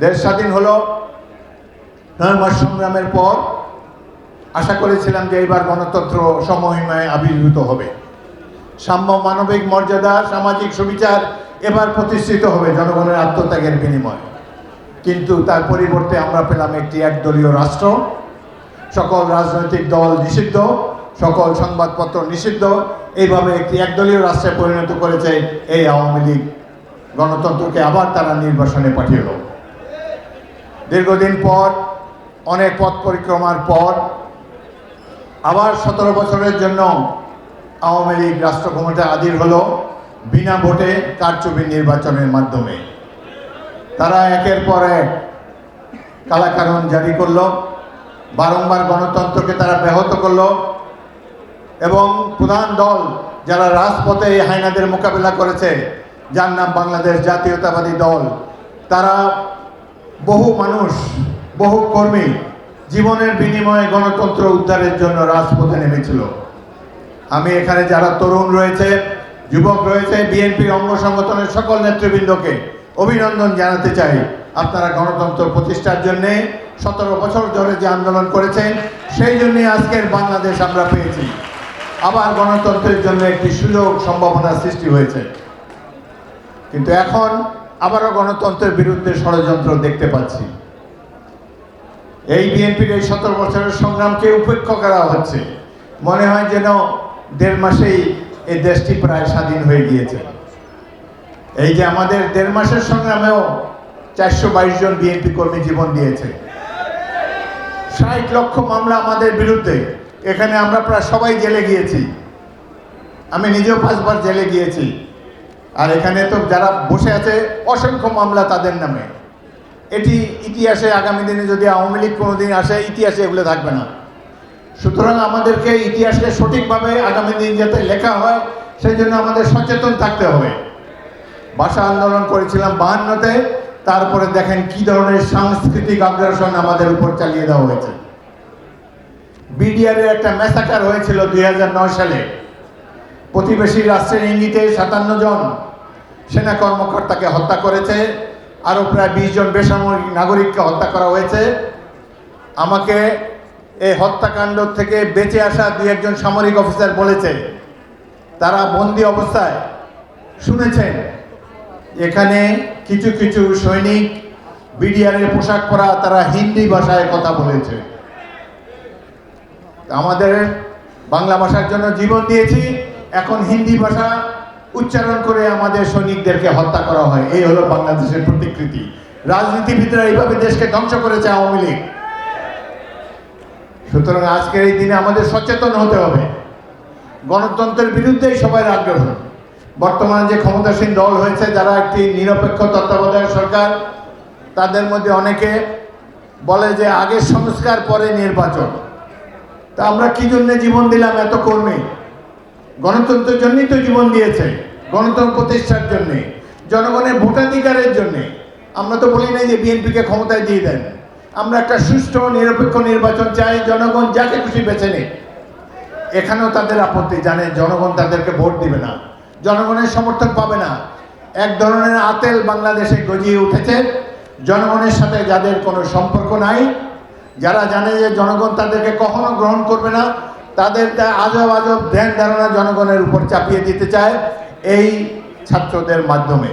দেশ স্বাধীন হলো নয় সংগ্রামের পর আশা করেছিলাম যে এইবার গণতন্ত্র সমহিমায় আবির্ভূত হবে। সাম্য মানবিক মর্যাদা, সামাজিক সুবিচার এবার প্রতিষ্ঠিত হবে জনগণের আত্মত্যাগের বিনিময়। কিন্তু তার পরিবর্তে আমরা পেলাম একটি একদলীয় রাষ্ট্র। সকল রাজনৈতিক দল নিষিদ্ধ, সকল সংবাদপত্র নিষিদ্ধ। এইভাবে একটি একদলীয় রাষ্ট্রে পরিণত করেছে এই আওয়ামী লীগ। গণতন্ত্রকে আবার তারা নির্বাসনে পাঠিয়েল দীর্ঘদিন পর, অনেক পথ পরিক্রমার পর, আবার সতেরো বছরের জন্য আওয়ামী লীগ রাষ্ট্র ক্ষমতায় আদির হলো বিনা ভোটে কারচুপি নির্বাচনের মাধ্যমে। তারা একের পর এক কালাকানুন জারি করল, বারংবার গণতন্ত্রকে তারা ব্যাহত করল এবং প্রধান দল যারা রাজপথে এই হাইনাদের মোকাবিলা করেছে, যার নাম বাংলাদেশ জাতীয়তাবাদী দল, তারা বহু মানুষ, বহু কর্মী জীবনের বিনিময়ে গণতন্ত্র উদ্ধারের জন্য রাজপথে নেমেছিল। আমি এখানে যারা তরুণ রয়েছে, যুবক রয়েছে বিএনপির অঙ্গ সংগঠনের সকল নেতৃবৃন্দকে অভিনন্দন জানাতে চাই। আপনারা গণতন্ত্র প্রতিষ্ঠার জন্যে সতেরো বছর ধরে যে আন্দোলন করেছেন, সেই জন্যে আজকের বাংলাদেশ আমরা পেয়েছি। আবার গণতন্ত্রের জন্য একটি সুযোগ, সম্ভাবনা সৃষ্টি হয়েছে। কিন্তু এখন গণতন্ত্রের বিরুদ্ধে ষড়যন্ত্র দেখতে পাচ্ছি। এই বিএনপির এই সতেরো বছরের সংগ্রামকে উপেক্ষা করা হচ্ছে। মনে হয় যেন দেড় মাসেই এই দেশটি প্রায় স্বাধীন হয়ে গিয়েছে। এই যে আমাদের দেড় মাসের সংগ্রামেও চারশো বাইশ জন বিএনপি কর্মী জীবন দিয়েছে। ষাট লক্ষ মামলা আমাদের বিরুদ্ধে। এখানে আমরা প্রায় সবাই জেলে গিয়েছি। আমি নিজেও পাঁচবার জেলে গিয়েছি। আর এখানে তো যারা বসে আছে, অসংখ্য মামলা তাদের নামে। এটি ইতিহাসে আগামী দিনে যদি আওয়ামী লীগ কোনোদিন আসে, ইতিহাসে এগুলো থাকবে না। সুতরাং আমাদেরকে ইতিহাসকে সঠিকভাবে আগামী দিন যাতে লেখা হয়, সেই জন্য আমাদের সচেতন থাকতে হবে। ভাষা আন্দোলন করেছিলাম বাহান্নতে, তারপরে দেখেন কি ধরনের সাংস্কৃতিক আগ্রাসন আমাদের উপর চালিয়ে দেওয়া হয়েছে। বিডিআরের একটা ম্যাসাকার হয়েছিল দুই হাজার নয় সালে। প্রতিবেশী রাষ্ট্রের ইঙ্গিতে সাতান্ন জন সেনা কর্মকর্তাকে হত্যা করেছে, আরও প্রায় বিশ জন বেসামরিক নাগরিককে হত্যা করা হয়েছে। আমাকে এই হত্যাকাণ্ড থেকে বেঁচে আসা দুই একজন সামরিক অফিসার বলেছে। তারা বন্দি অবস্থায় শুনেছেন। এখানে কিছু কিছু সৈনিক বিডিআরের পোশাক পরা তারা হিন্দি ভাষায় কথা বলেছে। আমাদের বাংলা ভাষার জন্য জীবন দিয়েছি। এখন হিন্দি ভাষা উচ্চারণ করে আমাদের সৈনিকদেরকে হত্যা করা হয়। এই হলো বাংলাদেশের প্রতিকৃতি। রাজনীতিবিদরা এইভাবে দেশকে ধ্বংস করেছে আওয়ামী লীগ। সুতরাং আজকের এই দিনে আমাদের সচেতন হতে হবে। গণতন্ত্রের বিরুদ্ধেই সবাই আগ্রহ। বর্তমানে যে ক্ষমতাসীন দল হয়েছে, যারা একটি নিরপেক্ষ তত্ত্বাবধায়ক সরকার, তাদের মধ্যে অনেকে বলে যে আগে সংস্কার, পরে নির্বাচন। তা আমরা কি জন্য জীবন দিলাম? এত কর্মী। গণতন্ত্রের জন্যই তো জীবন দিয়েছে, গণতন্ত্র প্রতিষ্ঠার জন্যে, জনগণের ভোটাধিকারের জন্যে। আমরা তো বলি নাই যে বিএনপিকে ক্ষমতায় দিয়ে দেন। আমরা একটা সুষ্ঠু নিরপেক্ষ নির্বাচন চাই, জনগণ যাকে খুশি বেছে নেই এখানেও তাদের আপত্তি, জানে জনগণ তাদেরকে ভোট দিবে না, জনগণের সমর্থন পাবে না। এক ধরনের আতেল বাংলাদেশে গজিয়ে উঠেছে, জনগণের সাথে যাদের কোনো সম্পর্ক নাই, যারা জানে যে জনগণ তাদেরকে কখনো গ্রহণ করবে না তাদের আজব আজব ধ্যান ধারণা জনগণের উপর চাপিয়ে দিতে চায় এই ছাত্রদের মাধ্যমে।